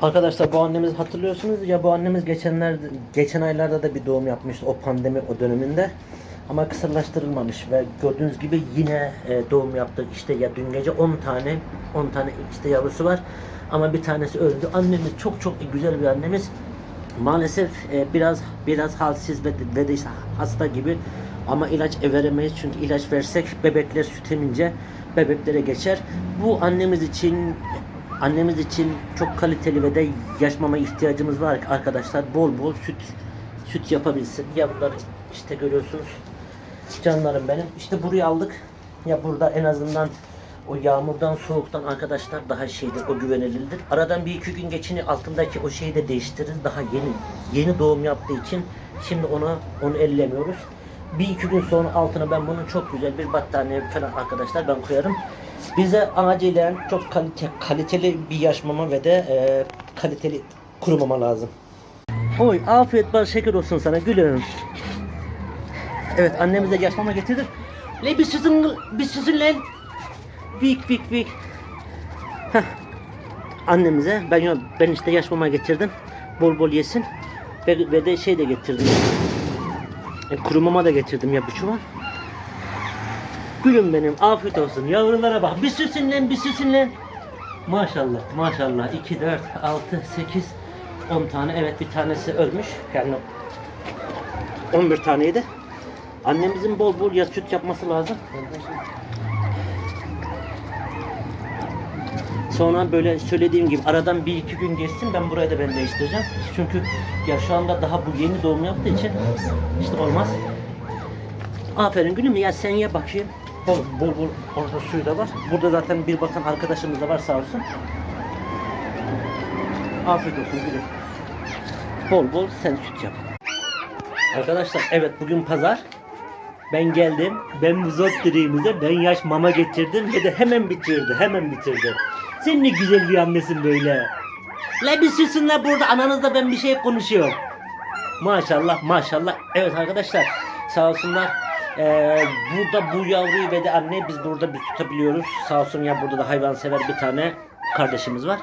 Arkadaşlar bu annemizi hatırlıyorsunuz ya bu annemiz geçenler geçen aylarda da bir doğum yapmıştı o pandemi o döneminde. Ama kısırlaştırılmamış ve gördüğünüz gibi yine e, doğum yaptık. İşte ya dün gece 10 tane 10 tane işte yavrusu var. Ama bir tanesi öldü. Annemiz çok çok güzel bir annemiz. Maalesef e, biraz biraz halsiz ve, ve de işte hasta gibi ama ilaç veremeyiz çünkü ilaç versek bebekler süt emince bebeklere geçer. Bu annemiz için annemiz için çok kaliteli ve de yaş mama ihtiyacımız var arkadaşlar. Bol bol süt süt yapabilsin. Yavruları işte görüyorsunuz. Canlarım benim. İşte burayı aldık. Ya burada en azından o yağmurdan soğuktan arkadaşlar daha şeydir o güvenilirdir. Aradan bir iki gün geçini altındaki o şeyi de değiştiririz. Daha yeni yeni doğum yaptığı için şimdi ona onu ellemiyoruz. Bir iki gün sonra altına ben bunun çok güzel bir battaniye falan arkadaşlar ben koyarım. Bize acilen çok kalite, kaliteli bir yaş mama ve de e, kaliteli kuru mama lazım. Oy afiyet bal şeker olsun sana gülüm. Evet annemize yaş mama getirdim. Le bir susun bir susun lan. Vik vik vik. Heh. Annemize ben ben işte yaş mama getirdim. Bol bol yesin. Ve, ve de şey de getirdim. E, kuru mama da getirdim ya bir çuval. Gülüm benim afiyet olsun. Yavrulara bak. Bir süsün lan bir süsün lan. Maşallah maşallah. 2, 4, 6, 8, 10 tane. Evet bir tanesi ölmüş. Yani 11 taneydi. Annemizin bol bol süt yapması lazım. Sonra böyle söylediğim gibi aradan bir iki gün geçsin ben burayı da ben değiştireceğim. Çünkü ya şu anda daha bu yeni doğum yaptığı için işte olmaz. Aferin gülüm ya sen ye bakayım. Bol bol, bol orada suyu da var. Burada zaten bir bakan arkadaşımız da var sağ olsun. Afiyet olsun gülüm. Bol bol sen süt yap. Arkadaşlar evet bugün pazar. Ben geldim. Ben bu zot ben yaş mama getirdim ve de hemen bitirdi. Hemen bitirdi. Sen ne güzel bir annesin böyle. La bir susun la burada ananızla ben bir şey konuşuyorum. Maşallah maşallah. Evet arkadaşlar sağ olsunlar. Ee, burada bu yavruyu ve de anne biz burada bir tutabiliyoruz. Sağ olsun ya burada da hayvansever bir tane kardeşimiz var.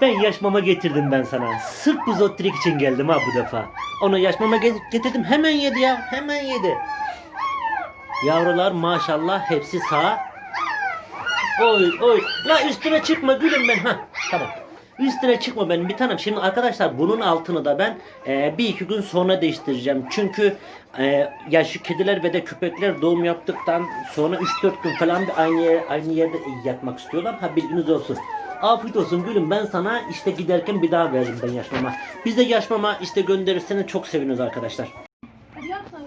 Ben yaş mama getirdim ben sana. Sırf bu zottirik için geldim ha bu defa. Onu yaş mama ge- getirdim hemen yedi ya hemen yedi. Yavrular maşallah hepsi sağ. Oy oy. La üstüne çıkma gülüm ben. ha tamam. Üstüne çıkma benim bir tanem. Şimdi arkadaşlar bunun altını da ben e, bir iki gün sonra değiştireceğim. Çünkü e, ya şu kediler ve de köpekler doğum yaptıktan sonra 3-4 gün falan bir aynı yer, aynı yerde yatmak istiyorlar. Ha bilginiz olsun. Afiyet olsun gülüm ben sana işte giderken bir daha veririm ben yaşmama. Biz de yaşmama işte gönderirseniz çok seviniriz arkadaşlar.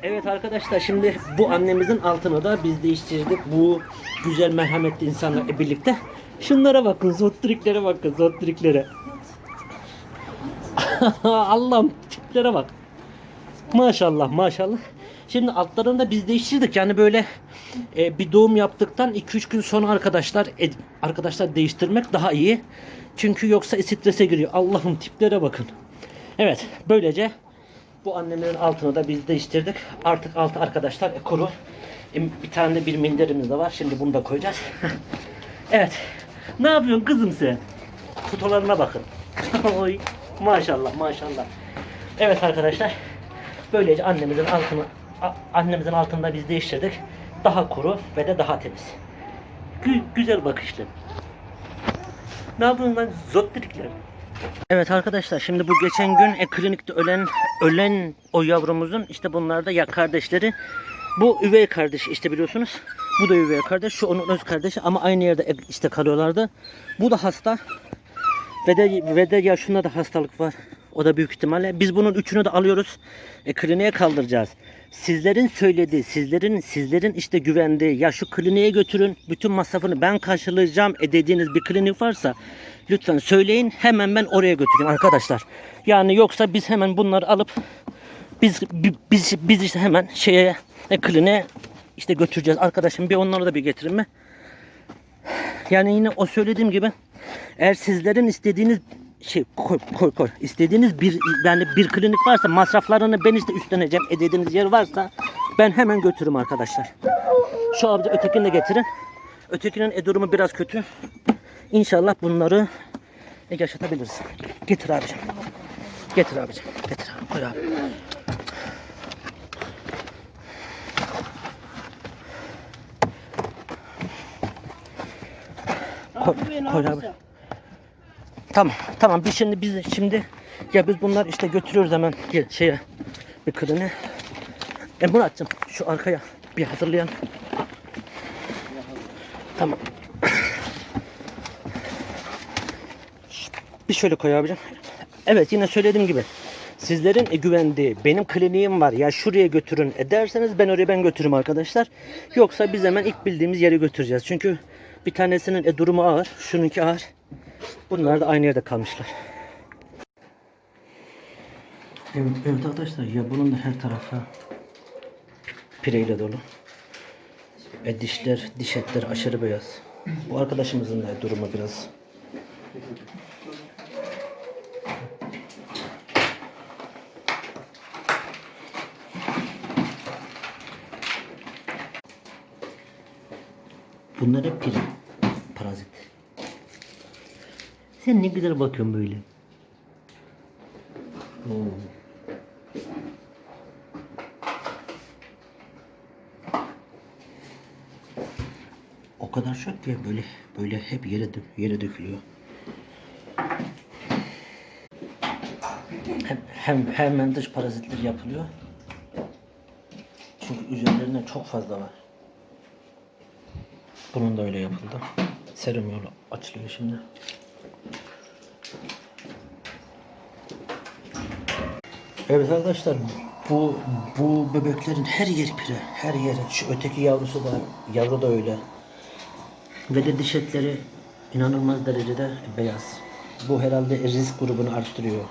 Evet arkadaşlar şimdi bu annemizin altını da biz değiştirdik. Bu güzel merhametli insanlarla birlikte. Şunlara bakın, zottriklere bakın, zottriklere. Allah'ım tiplere bak. Maşallah maşallah. Şimdi altlarını da biz değiştirdik. Yani böyle e, bir doğum yaptıktan 2-3 gün sonra arkadaşlar e, arkadaşlar değiştirmek daha iyi. Çünkü yoksa strese giriyor. Allah'ım tiplere bakın. Evet böylece bu annemlerin altını da biz değiştirdik. Artık altı arkadaşlar e, kuru. Bir tane de bir minderimiz de var. Şimdi bunu da koyacağız. evet. Ne yapıyorsun kızım sen? Fotolarına bakın. Oy. Maşallah maşallah. Evet arkadaşlar. Böylece annemizin altını annemizin altını da biz değiştirdik. Daha kuru ve de daha temiz. Gü- güzel bakışlı. Ne yapıyorsun lan zottirikler? Evet arkadaşlar şimdi bu geçen gün e, klinikte ölen ölen o yavrumuzun işte bunlar da ya kardeşleri. Bu üvey kardeş işte biliyorsunuz. Bu da üvey kardeş. Şu onun öz kardeşi ama aynı yerde e, işte kalıyorlardı. Bu da hasta. Ve de, ve de ya şunda da hastalık var. O da büyük ihtimalle. Biz bunun üçünü de alıyoruz. E, kliniğe kaldıracağız. Sizlerin söylediği, sizlerin sizlerin işte güvendiği ya şu kliniğe götürün. Bütün masrafını ben karşılayacağım e dediğiniz bir klinik varsa lütfen söyleyin. Hemen ben oraya götüreyim arkadaşlar. Yani yoksa biz hemen bunları alıp biz bi- biz biz işte hemen şeye e, kliniğe işte götüreceğiz. Arkadaşım bir onları da bir getirin mi? Yani yine o söylediğim gibi eğer sizlerin istediğiniz şey koy koy koy istediğiniz bir yani bir klinik varsa masraflarını ben işte üstleneceğim. E dediğiniz yer varsa ben hemen götürürüm arkadaşlar. Şu abici ötekini de getirin. Ötekinin e durumu biraz kötü. İnşallah bunları yaşatabilirsin. Getir abicim. Getir abicim. Getir abi. Koy abi. Koy, koy abi. Tamam, tamam. Biz şimdi biz şimdi ya biz bunlar işte götürüyoruz hemen ye- şeye bir kırını. E Muratcığım şu arkaya bir hazırlayan. Tamam. Bir şöyle koy abicim. Evet yine söylediğim gibi. Sizlerin e, güvendiği benim kliniğim var ya şuraya götürün e derseniz ben oraya ben götürürüm arkadaşlar. Yoksa biz hemen ilk bildiğimiz yere götüreceğiz. Çünkü bir tanesinin e, durumu ağır. Şununki ağır. Bunlar da aynı yerde kalmışlar. Evet, evet arkadaşlar ya bunun da her tarafı pireyle dolu. E dişler, diş etler aşırı beyaz. Bu arkadaşımızın da durumu biraz Bunlar hep pire. Parazit. Sen ne güzel bakıyorsun böyle. O kadar çok ki böyle böyle hep yere yere dökülüyor. Hem, hem hemen dış parazitler yapılıyor. Çünkü üzerlerinde çok fazla var. Bunun da öyle yapıldı. Serum yolu açılıyor şimdi. Evet arkadaşlar bu bu bebeklerin her yeri pire, her yeri. Şu öteki yavrusu da yavru da öyle. Ve de diş etleri inanılmaz derecede beyaz. Bu herhalde risk grubunu arttırıyor.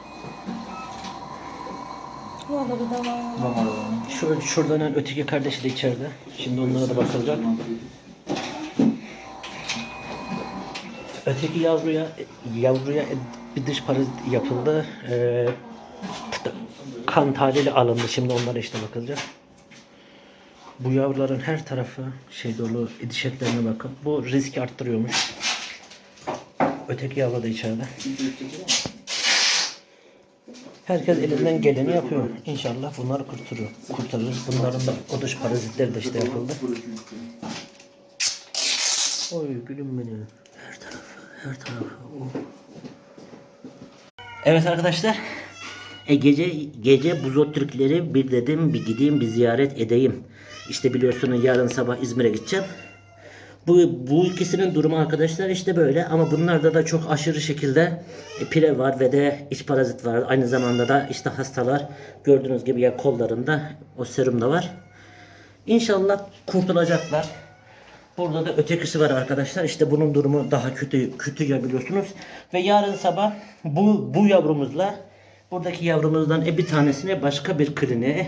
Şu şuradan öteki kardeşi de içeride. Şimdi onlara da bakılacak. Öteki yavruya yavruya bir dış parazit yapıldı. Ee, kan tahlili alındı. Şimdi onlara işte bakılacak. Bu yavruların her tarafı şey dolu diş etlerine bakın. Bu riski arttırıyormuş. Öteki yavru da içeride. Herkes elinden geleni yapıyor. İnşallah bunları kurtarıyor. Kurtarırız. Bunların da o dış parazitleri de işte yapıldı. Oy gülüm benim. Her tarafı. Evet arkadaşlar. E gece gece buzotürkleri bir dedim bir gideyim bir ziyaret edeyim. İşte biliyorsunuz yarın sabah İzmir'e gideceğim. Bu, bu ikisinin durumu arkadaşlar işte böyle ama bunlarda da çok aşırı şekilde e, pire var ve de iç parazit var. Aynı zamanda da işte hastalar gördüğünüz gibi ya kollarında o serum da var. İnşallah kurtulacaklar. Burada da ötekisi var arkadaşlar. İşte bunun durumu daha kötü kötü ya biliyorsunuz. Ve yarın sabah bu bu yavrumuzla buradaki yavrumuzdan e bir tanesini başka bir kliniğe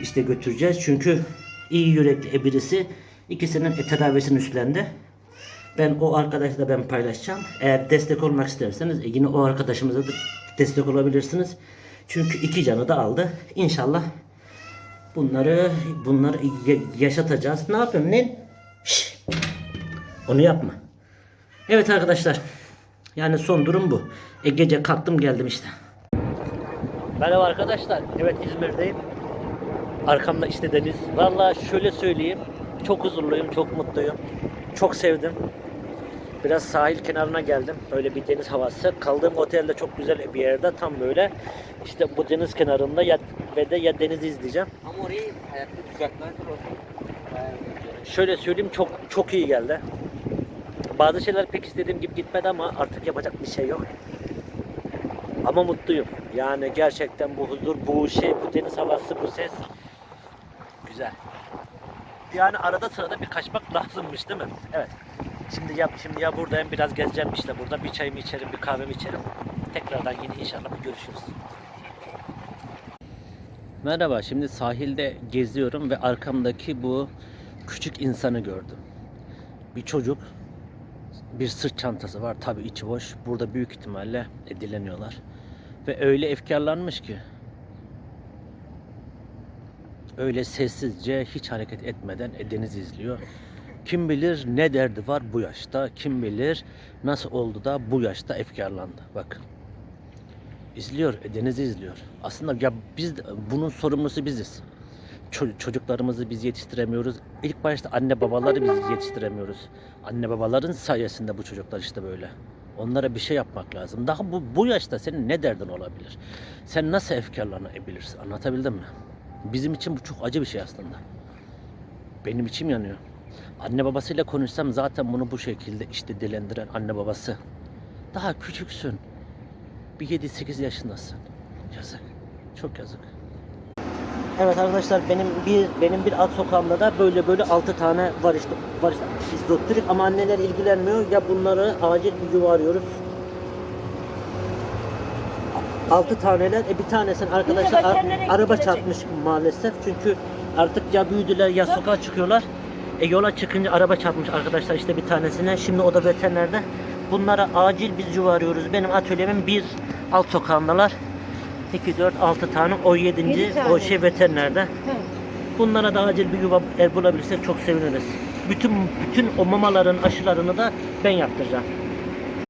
işte götüreceğiz. Çünkü iyi yürekli e birisi ikisinin e tedavisini üstlendi. Ben o arkadaşla ben paylaşacağım. Eğer destek olmak isterseniz e, yine o arkadaşımıza da destek olabilirsiniz. Çünkü iki canı da aldı. İnşallah bunları bunları ya- yaşatacağız. Ne yapıyorsun lan? Şşş! Onu yapma. Evet arkadaşlar. Yani son durum bu. E gece kalktım geldim işte. Merhaba arkadaşlar. Evet İzmir'deyim. Arkamda işte deniz. Vallahi şöyle söyleyeyim. Çok huzurluyum, çok mutluyum. Çok sevdim. Biraz sahil kenarına geldim. Böyle bir deniz havası. Kaldığım otelde çok güzel bir yerde. Tam böyle işte bu deniz kenarında ya ve de ya denizi izleyeceğim. Ama orayı hayatta düzeltmezler olsun. Şöyle söyleyeyim çok çok iyi geldi. Bazı şeyler pek istediğim gibi gitmedi ama artık yapacak bir şey yok. Ama mutluyum. Yani gerçekten bu huzur, bu şey, bu deniz havası, bu ses güzel. Yani arada sırada bir kaçmak lazımmış değil mi? Evet. Şimdi ya şimdi ya buradayım biraz gezeceğim işte burada bir çayımı içerim, bir kahvemi içerim. Tekrardan yine inşallah bir görüşürüz. Merhaba, şimdi sahilde geziyorum ve arkamdaki bu küçük insanı gördüm. Bir çocuk, bir sırt çantası var. Tabii içi boş. Burada büyük ihtimalle dileniyorlar. Ve öyle efkarlanmış ki öyle sessizce hiç hareket etmeden e, deniz izliyor. Kim bilir ne derdi var bu yaşta. Kim bilir nasıl oldu da bu yaşta efkarlandı. Bakın. İzliyor, e, Deniz'i izliyor. Aslında ya biz bunun sorumlusu biziz. Ço- çocuklarımızı biz yetiştiremiyoruz. İlk başta anne babaları biz yetiştiremiyoruz. Anne babaların sayesinde bu çocuklar işte böyle. Onlara bir şey yapmak lazım. Daha bu, bu yaşta senin ne derdin olabilir? Sen nasıl efkarlanabilirsin? Anlatabildim mi? Bizim için bu çok acı bir şey aslında. Benim içim yanıyor. Anne babasıyla konuşsam zaten bunu bu şekilde işte dilendiren anne babası. Daha küçüksün. Bir 7-8 yaşındasın. Yazık. Çok yazık. Evet arkadaşlar benim bir benim bir alt sokağımda da böyle böyle 6 tane var işte var işte izotrik ama anneler ilgilenmiyor ya bunları acil bir yuva arıyoruz. 6 taneler e bir tanesinin arkadaşlar ar- araba çarpmış maalesef çünkü artık ya büyüdüler ya sokağa çıkıyorlar. E yola çıkınca araba çarpmış arkadaşlar işte bir tanesine. Şimdi o da veterinerde. Bunlara acil biz yuva arıyoruz. Benim atölyemin bir alt sokağındalar. 2, 4, 6 tane. O 7. Yedi o tane. şey veterinerde. Bunlara da acil bir yuva bulabilirsek çok seviniriz. Bütün bütün o mamaların aşılarını da ben yaptıracağım.